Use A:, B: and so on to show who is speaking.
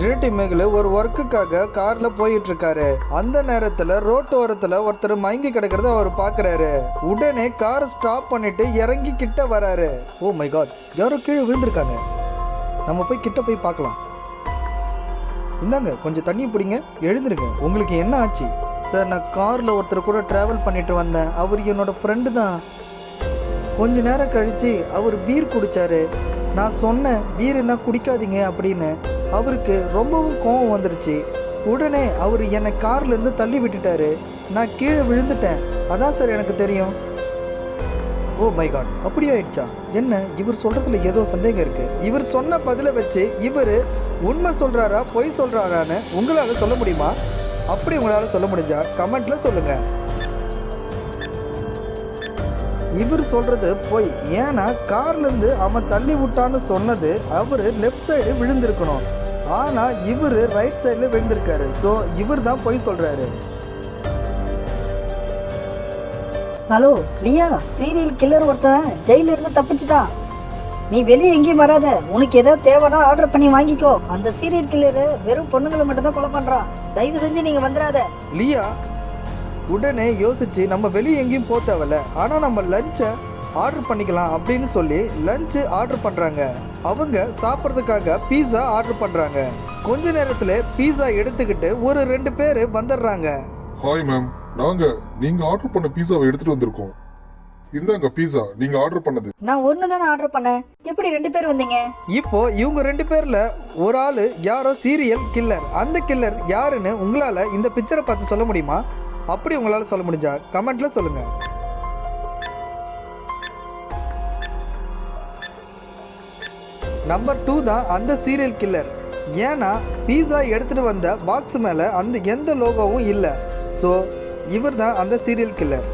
A: Detective மேகல் ஒரு ஒர்க்குக்காக கார்ல போயிட்டு இருக்காரு அந்த நேரத்துல ரோட்டோரத்துல ஒருத்தர் மயங்கி கிடக்கிறத அவர் பாக்குறாரு. உடனே கார் ஸ்டாப் பண்ணிட்டு இறங்கி கிட்ட வராரு. ஓ மை காட் யாரோ கீழே விழுந்திருக்காங்க. நம்ம போய் கிட்ட போய் பார்க்கலாம். இந்தாங்க கொஞ்சம் தண்ணி பிடிங்க எழுந்துருங்க. உங்களுக்கு என்ன ஆச்சு? சார் நான் காரில் ஒருத்தர் கூட ட்ராவல் பண்ணிட்டு வந்தேன். அவர் என்னோட ஃப்ரெண்டு தான். கொஞ்ச நேரம் கழித்து அவர் பீர் குடித்தாரு நான் சொன்னேன் பீர் என்ன குடிக்காதீங்க அப்படின்னு. அவருக்கு ரொம்பவும் கோவம் வந்துருச்சு. உடனே அவர் என்னை கார்லேருந்து தள்ளி விட்டுட்டாரு. நான் கீழே விழுந்துட்டேன். அதான் சார் எனக்கு தெரியும். ஓ மை காட் அப்படி ஆயிடுச்சா? என்ன இவர் சொல்கிறதுல ஏதோ சந்தேகம் இருக்குது இவர் சொன்ன பதிலை வச்சு இவர் உண்மை சொல்கிறாரா பொய் சொல்கிறாரான்னு உங்களால் சொல்ல முடியுமா? அப்படி உங்களால் சொல்ல முடிஞ்சா கமெண்ட்டில் சொல்லுங்கள் இவர் சொல்றது பொய். ஏன்னா கார்ல இருந்து அவன் தள்ளி விட்டான்னு சொன்னது அவரு லெஃப்ட் சைடு விழுந்திருக்கணும். ஆனா இவர் ரைட் சைடுல விழுந்திருக்காரு. ஸோ இவர் தான் பொய் சொல்றாரு.
B: ஹலோ லியா சீரியல் கில்லர் ஒருத்தன் ஜெயில இருந்து தப்பிச்சிட்டான். நீ வெளியே எங்கேயும் வராத. உனக்கு ஏதாவது தேவைன்னா ஆர்டர் பண்ணி வாங்கிக்கோ. அந்த சீரியல் கில்லரு வெறும் பொண்ணுங்களை மட்டும் தான் கொலை பண்றான். தயவு செஞ்சு நீங்க வந்துடாத.
A: லியா உடனே யோசிச்சு நம்ம வெளியே எங்கேயும் போக தேவையில்ல. ஆனால் நம்ம லஞ்சை ஆர்டர் பண்ணிக்கலாம் அப்படின்னு சொல்லி லஞ்சு ஆர்டர் பண்ணுறாங்க அவங்க சாப்பிட்றதுக்காக பீஸா ஆர்டர் பண்ணுறாங்க கொஞ்ச நேரத்தில் பீஸா எடுத்துக்கிட்டு ஒரு ரெண்டு பேர் வந்துடுறாங்க.
C: ஹாய் மேம் நாங்க நீங்க ஆர்டர் பண்ண பீஸாவை எடுத்துட்டு வந்திருக்கோம். இந்தாங்க பீஸா நீங்க ஆர்டர் பண்ணது.
B: நான் ஒன்று தானே ஆர்டர் பண்ணேன். எப்படி ரெண்டு பேர் வந்தீங்க?
A: இப்போ இவங்க ரெண்டு பேர்ல ஒரு ஆளு யாரோ சீரியல் கில்லர் அந்த கில்லர் யாருன்னு உங்களால இந்த பிக்சரை பார்த்து சொல்ல முடியுமா? அப்படி உங்களால் சொல்ல முடிஞ்சா கமெண்ட்ல சொல்லுங்க. நம்பர் டூ தான் அந்த சீரியல் கில்லர் ஏன்னா பீஸா எடுத்துட்டு வந்த பாக்ஸ் மேல அந்த எந்த லோகோவும் இல்லை. ஸோ இவர் தான் அந்த சீரியல் கில்லர்